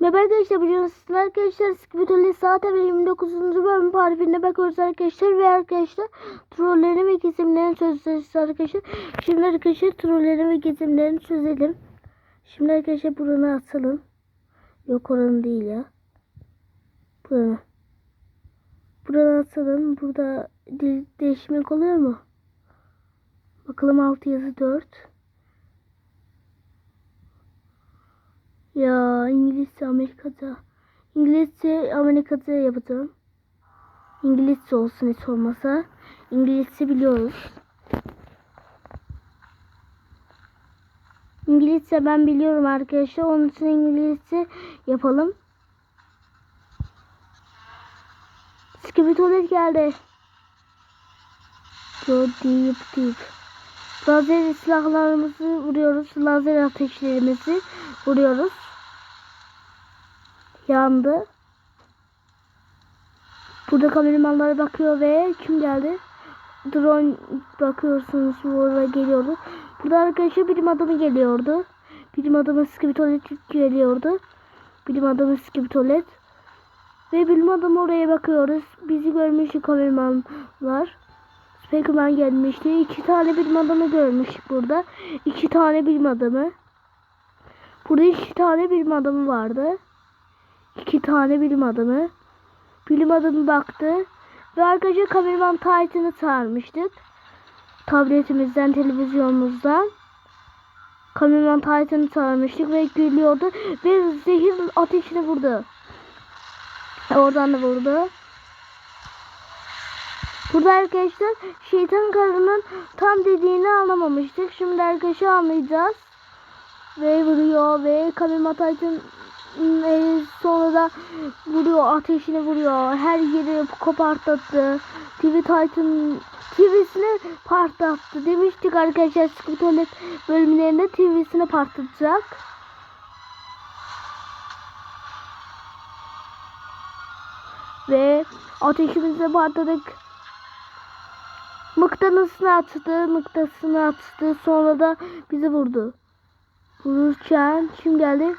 Merhaba arkadaşlar bugün sizler arkadaşlar Skibitoli zaten 29. bölüm tarifine bakıyoruz arkadaşlar ve arkadaşlar trollerin ve kesimlerin çözeceğiz arkadaşlar. Şimdi arkadaşlar trollerin ve kesimlerini çözelim. Şimdi arkadaşlar buranı atalım. Yok oranı değil ya. Buranı. Buranı atalım. Burada değişmek oluyor mu? Bakalım alt yazı 4. Ya İngilizce Amerika'da. İngilizce Amerika'da yapacağım. İngilizce olsun hiç olmasa. İngilizce biliyoruz. İngilizce ben biliyorum arkadaşlar. Onun için İngilizce yapalım. Skibitolet geldi. Yo deyip deyip. Lazer silahlarımızı vuruyoruz. Lazer ateşlerimizi vuruyoruz. Yandı. Burada kameramanlar bakıyor ve kim geldi? Drone bakıyorsunuz oraya geliyordu. Burada arkadaşlar bilim adamı geliyordu. Bilim adamı skibitolet geliyordu. Bilim adamı skibitolet. Ve bilim adamı oraya bakıyoruz. Bizi görmüş kameramanlar. Spiderman gelmişti. İki tane bilim adamı görmüştük burada. İki tane bilim adamı. Burada iki tane bilim adamı vardı. İki tane bilim adamı. Bilim adamı baktı. Ve arkadaşlar kameraman Titan'ı çağırmıştık. Tabletimizden, televizyonumuzdan. Kameraman Titan'ı çağırmıştık ve gülüyordu. Ve zehir ateşini vurdu. Oradan da vurdu. Burada arkadaşlar şeytan karının tam dediğini anlamamıştık. Şimdi arkadaşlar anlayacağız. Ve vuruyor ve Tayt'ın e, sonra da vuruyor ateşini vuruyor. Her yeri koparttı. TV Titan TV'sini patlattı. Demiştik arkadaşlar Sıkı Tuvalet bölümlerinde TV'sini patlatacak. Ve ateşimizi patladık. Mıknatısını attı, mıknatısını attı. Sonra da bizi vurdu. Vururken kim geldi?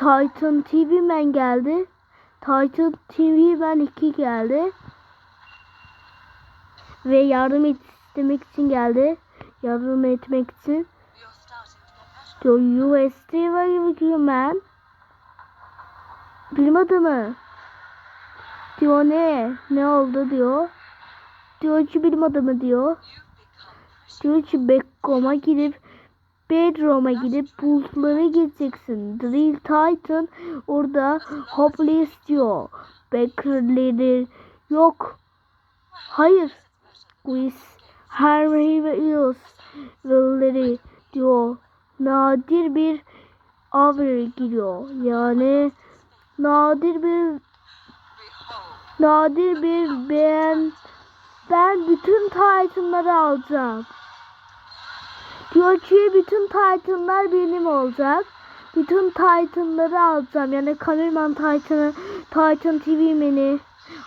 Titan TV Man geldi. Titan TV Man 2 geldi. Ve yardım istemek için geldi. Yardım etmek için. Diyor USD ve Man. Bilim adamı. Diyor ne? Ne oldu diyor. Diyor ki bilim adamı diyor. Diyor ki Beckham'a gidip Bedroom'a gidip bulutlara gideceksin. Drill Titan orada Hopeless diyor. Becker'leri yok. Hayır. With Harry ve Eels diyor. Nadir bir avre gidiyor. Yani nadir bir nadir bir beğen ben bütün Titan'ları alacağım. Ki bütün Titan'lar benim olacak. Bütün Titan'ları alacağım. Yani Kameraman Titan'ı, Titan TV Man'i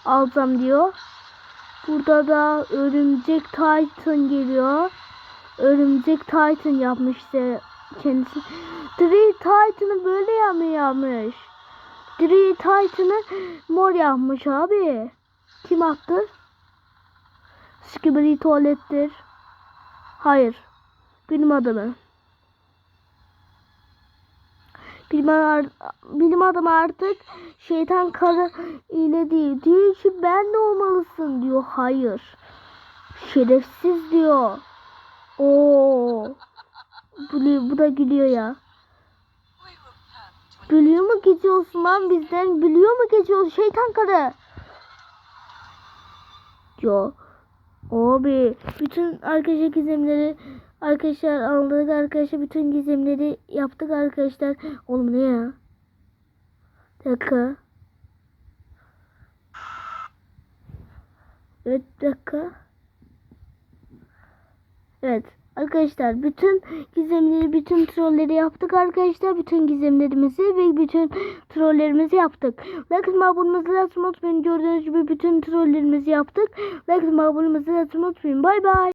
alacağım diyor. Burada da Örümcek Titan geliyor. Örümcek Titan yapmıştı kendisi. Three Titan'ı böyle yapmı yapmış. Three Titan'ı mor yapmış abi. Kim attı? Skibidi tuvalettir. Hayır. Bilim adamı. Bilim, bilim adamı artık şeytan karı ile değil. Diyor ki ben de olmalısın diyor. Hayır. Şerefsiz diyor. Oo. Bu, bu da gülüyor ya. Gülüyor mu geçiyorsun lan bizden? Gülüyor mu geçiyorsun şeytan karı? Diyor. Abi bütün arkadaşlar gizemleri arkadaşlar aldık arkadaşlar bütün gizemleri yaptık arkadaşlar. Oğlum ne ya? Dakika. Evet dakika. Evet arkadaşlar bütün gizemleri bütün trolleri yaptık arkadaşlar. Bütün gizemlerimizi ve bütün trollerimizi yaptık. Like abonemizi unutmayın. Gördüğünüz gibi bütün trollerimizi yaptık. Like abonemizi unutmayın. Bay bay.